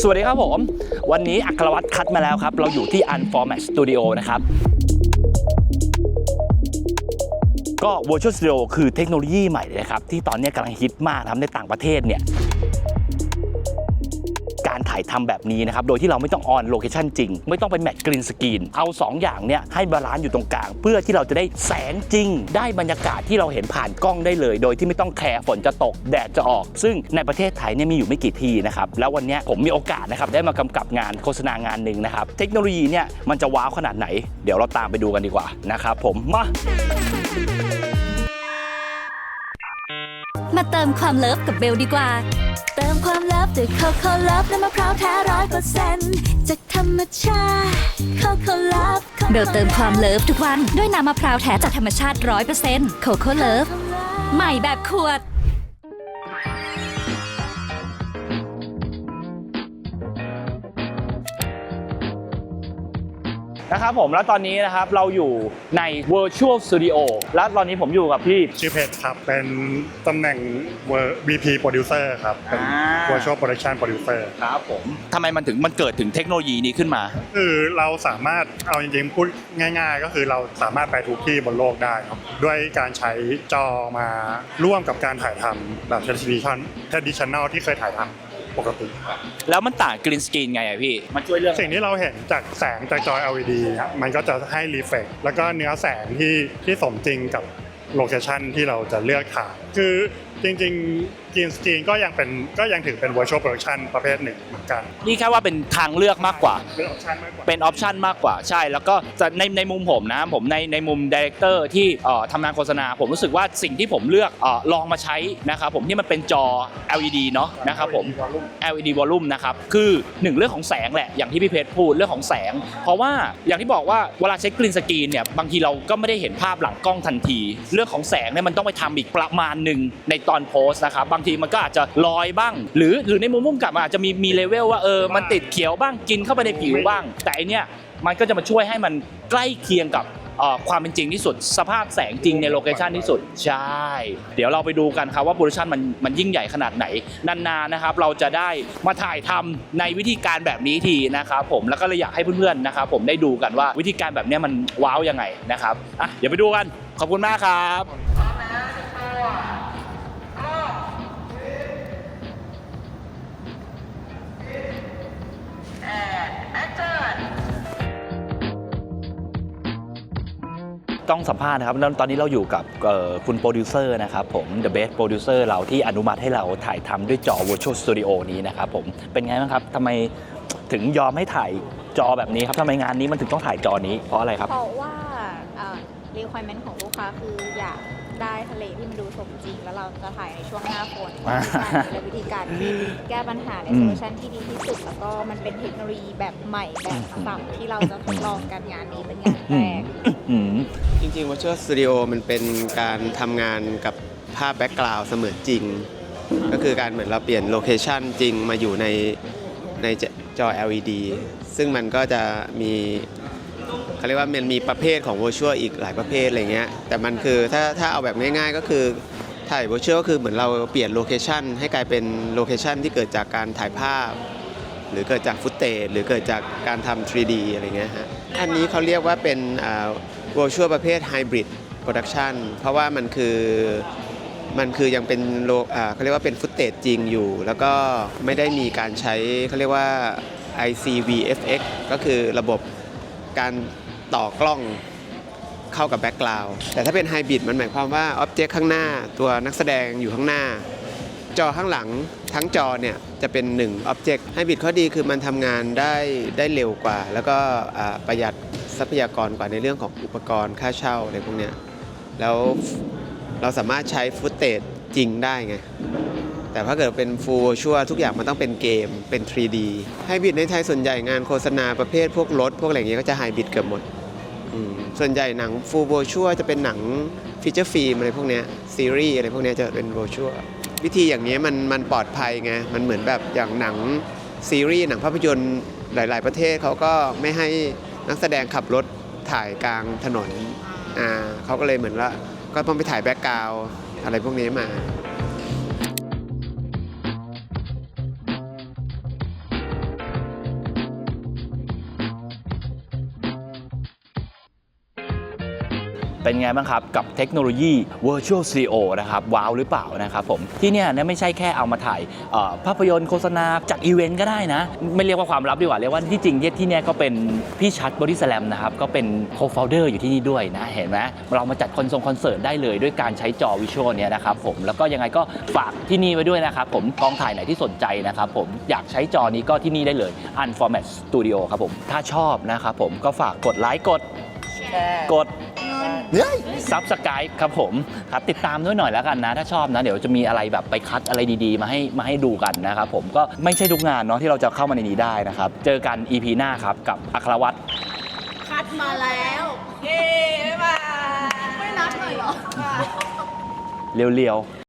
สวัสดีครับผม วันนี้อัครวัตรคัดมาแล้วครับ เราอยู่ที่ Unformat Studio นะครับ ก็ Virtual Studio คือเทคโนโลยีใหม่เลยนะครับ ที่ตอนนี้กำลังฮิตมากนะครับในต่างประเทศเนี่ย การถ่ายทำแบบนี้นะครับ โดยที่เราไม่ต้องออนโลเคชันจริง ไม่ต้องไปแมทกรีนสกรีน เอา 2 อย่างเนี่ยให้บาลานซ์อยู่ตรงกลาง เพื่อที่เราจะได้แสงจริง ได้บรรยากาศที่เราเห็นผ่านกล้องได้เลย โดยที่ไม่ต้องแคร์ฝนจะตกแดดจะออก ซึ่งในประเทศไทยเนี่ยมีอยู่ไม่กี่ที่นะครับ แล้ววันนี้ผมมีโอกาสนะครับได้มากำกับงานโฆษณางานหนึ่งนะครับ เทคโนโลยีเนี่ยมันจะว้าวขนาดไหน เดี๋ยวเราตามไปดูกันดีกว่านะครับผมมามาเติมความเลิฟกับเบลดีกว่า เติมความเลิฟด้วยโคโค่เลิฟน้ำมะพร้าวแท้ร้อยเปอร์เซ็นต์จากธรรมชาติโคโค่เลิฟเบลเติมความเลิฟทุกวัน ด้วยน้ำมะพร้าวแท้จากธรรมชาติร้อยเปอร์เซ็นต์โคโค่เลิฟ ใหม่แบบขวด นะครับผมแล้วตอนนี้นะครับเราอยู่ใน Virtual Studio แล้วตอนนี้ผมอยู่กับพี่ ชื่อเพชรครับ เป็นตำแหน่ง VP Producer ครับ เป็น อ่า Virtual Production Producer ครับผมทำไมมันถึงมันเกิดถึงเทคโนโลยีนี้ขึ้นมา คือเราสามารถเอาจริงๆพูดง่ายๆ ก็คือเราสามารถไปทุกที่บนโลกได้ครับด้วยการใช้จอมาร่วมกับการถ่ายทำแบบ traditional traditional ที่เคยถ่ายทำ ปกติครับแล้วมันต่างกรีนสกรีนไงอะพี่ มันช่วยเรื่องสิ่งที่เราเห็นจากแสงจากจอ LED ครับมันก็จะให้รีเฟกแล้วก็เนื้อแสงที่ที่สมจริงกับ โลเคชันที่เราจะเลือกถ่ายคือจริงๆกรีนสกรีนก็ยังเป็นก็ยังถือเป็น virtual production ประเภทหนึ่งเหมือนกันนี่แค่ว่าเป็นทางเลือกมากกว่า เป็นออปชันมากกว่า เป็นออปชันมากกว่าใช่ แล้วก็จะในในมุมผมนะผมในในมุมดีเรคเตอร์ที่เอ่อทำงานโฆษณา ผมรู้สึกว่าสิ่งที่ผมเลือกเอ่อลองมาใช้นะครับผมที่มันเป็นจอ LED เนาะนะครับผม LED volume นะครับคือหนึ่งเรื่องของแสงแหละอย่างที่พี่เพชรพูดเรื่องของแสง เพราะว่าอย่างที่บอกว่าเวลาใช้กรีนสกรีนเนี่ยบางทีเราก็ไม่ได้เห็นภาพหลังกล้องทันทีเรื่องของแสงเนี่ยมันต้องไปทำอีกประมาณหนึ่งในตอนโพสต์นะครับบางทีมันก็อาจจะลอยบ้าง หรือหรือในมุมมุ่งกลับมันอาจจะมีมีเลเวลว่าเออมันติดเขียวบ้างกินเข้าไปในผิวบ้าง แต่อันเนี้ยมันก็จะมาช่วยให้มันใกล้เคียงกับเอ่อความเป็นจริงที่สุด สภาพแสงจริงในโลเคชันที่สุด ใช่ เดี๋ยวเราไปดูกันครับว่าโปรดักชันมันมันยิ่งใหญ่ขนาดไหน นานๆนะครับ เราจะได้มาถ่ายทำในวิธีการแบบนี้ทีนะครับผมแล้วก็เลยอยากให้เพื่อนๆนะครับผมได้ดูกันว่าวิธีการแบบเนี้ยมันว้าวยังไงนะครับอะเดี๋ยวไปดูกัน ขอบคุณมากครับต้องสัมภาษณ์นะครับแล้วตอนนี้เราอยู่กับเอ่อคุณโปรดิวเซอร์นะครับผม The Best Producer เราที่อนุมัติให้เราถ่ายทำด้วยจอ Virtual Studio นี้นะครับผม เป็นไงบ้างครับทำไมถึงยอมให้ถ่ายจอแบบนี้ครับทำไมงานนี้มันถึงต้องถ่ายจอนี้เพราะอะไรครับ เพราะว่าเอ่อ requirement ของลูกค้าคืออยากได้ทะเลที่มันดูสมจริง แล้วเราจะถ่ายในช่วงหน้าฝนอ่า และวิธีการที่แก้ปัญหาในอืมโซลูชันที่ดีที่สุด แล้วก็มันเป็นเทคโนโลยีแบบใหม่แบบสับที่เราจะทดลองกันงานนี้เป็นงานอืแรมกอืม จริงๆ Virtual Studio มันเป็นการทำงานกับภาพแบ็กกราวด์เสมือนจริง ก็คือการเหมือนเราเปลี่ยนโลเคชันจริงมาอยู่ในในจอ LED ซึ่งมันก็จะมี เขาเรียกว่ามันมีประเภทของ Virtual อีกหลายประเภทอะไรเงี้ยแต่มันคือถ้าถ้าเอาแบบง่ายๆก็คือถ่าย Virtual ก็คือเหมือนเราเปลี่ยนโลเคชันให้กลายเป็นโลเคชันที่เกิดจากการถ่ายภาพ หรือเกิดจากฟุตเตจหรือเกิดจากการทำ 3D อะไรเงี้ยฮะอันนี้เขาเรียกว่าเป็น virtual ประเภท hybrid production เพราะว่ามันคือมันคือยังเป็นโลเขาเรียกว่าเป็นฟุตเตจจริงอยู่ แล้วก็ไม่ได้มีการใช้เขาเรียกว่า ICVFX ก็คือระบบการ ต่อกล้องเข้ากับแบ็กกราวด์แต่ถ้าเป็นไฮบริดมันหมายความว่าอ็อบเจกต์ข้างหน้าตัวนักแสดงอยู่ข้างหน้า จอข้างหลังทั้งจอเนี่ยจะเป็น1 Object ให้บิดข้อดีคือมันทำงานได้ได้เร็วกว่า แล้วก็ประหยัดทรัพยากรกว่าในเรื่องของอุปกรณ์ค่าเช่าอะไรพวกเนี้ยแล้วเราสามารถใช้ฟุตเตจจริงได้ไง แต่ถ้าเกิดเป็นฟูลชัวทุกอย่างมันต้องเป็นเกมเป็น 3D ไฮบริดในไทยส่วนใหญ่งานโฆษณาประเภทพวกรถ พวกอะไรอย่างเงี้ยก็จะไฮบริดเกือบหมด ส่วนใหญ่หนังฟูลโวชัวจะเป็นหนังฟีเจอร์ฟิล์มอะไรพวกเนี้ยซีรีส์อะไรพวกเนี้ยจะเป็นโวชัววิธีอย่างนี้มันมันปลอดภัยไงมันเหมือนแบบอย่างหนังซีรีส์หนังภาพยนตร์หลาย ๆ ประเทศเขาก็ไม่ให้นักแสดงขับรถถ่ายกลางถนนอ่าเขาก็เลยเหมือนว่าก็ต้องไปถ่ายแบ็กกราวอะไรพวกนี้มา เป็นไงบ้างครับกับเทคโนโลยี Virtual Studio นะครับว้าวหรือเปล่านะครับผมที่เนี่ยเนี่ยไม่ใช่แค่เอามาถ่ายภาพยนตร์โฆษณาจัดอีเวนต์ก็ได้นะ ไม่เรียกว่าความลับดีกว่า เรียกว่าที่จริงที่เนี่ยก็เป็นพี่ชัดบอดี้สแลมนะครับก็เป็นโคฟ o u เดอร์อยู่ที่นี่ด้วยนะเห็นไหมเรามาจัดคอนเสิร์ตคอนเสิร์ตได้เลยด้วยการใช้จอวิชวลเนี่ยนะครับผมแล้วก็ยังไงก็ฝากที่นี่ไว้ด้วยนะครับผมกองถ่ายไหนที่สนใจนะครับผมอยากใช้จอนี้ก็ที่นี่ได้เลย Unformat Studio ครับผมถ้าชอบนะครับผมก็ฝากกดไลค์กดกด ซับสไ b e ครับผมครับติดตามด้วยหน่อยแล้วกันนะ ถ้าชอบนะ เดี๋ยวจะมีอะไรแบบไปคัดอะไรดีๆ มาให้มาให้ดูกันนะครับผมก็ไม่ใช่ทุกงานเนาะที่เราจะเข้ามาในนี้ได้นะครับ เจอกัน EP หน้าครับ กับอัครวัตรคัดมาแล้ว เย้บ๊ายบายไม่นัดหน่อยเหรอ เรียวๆ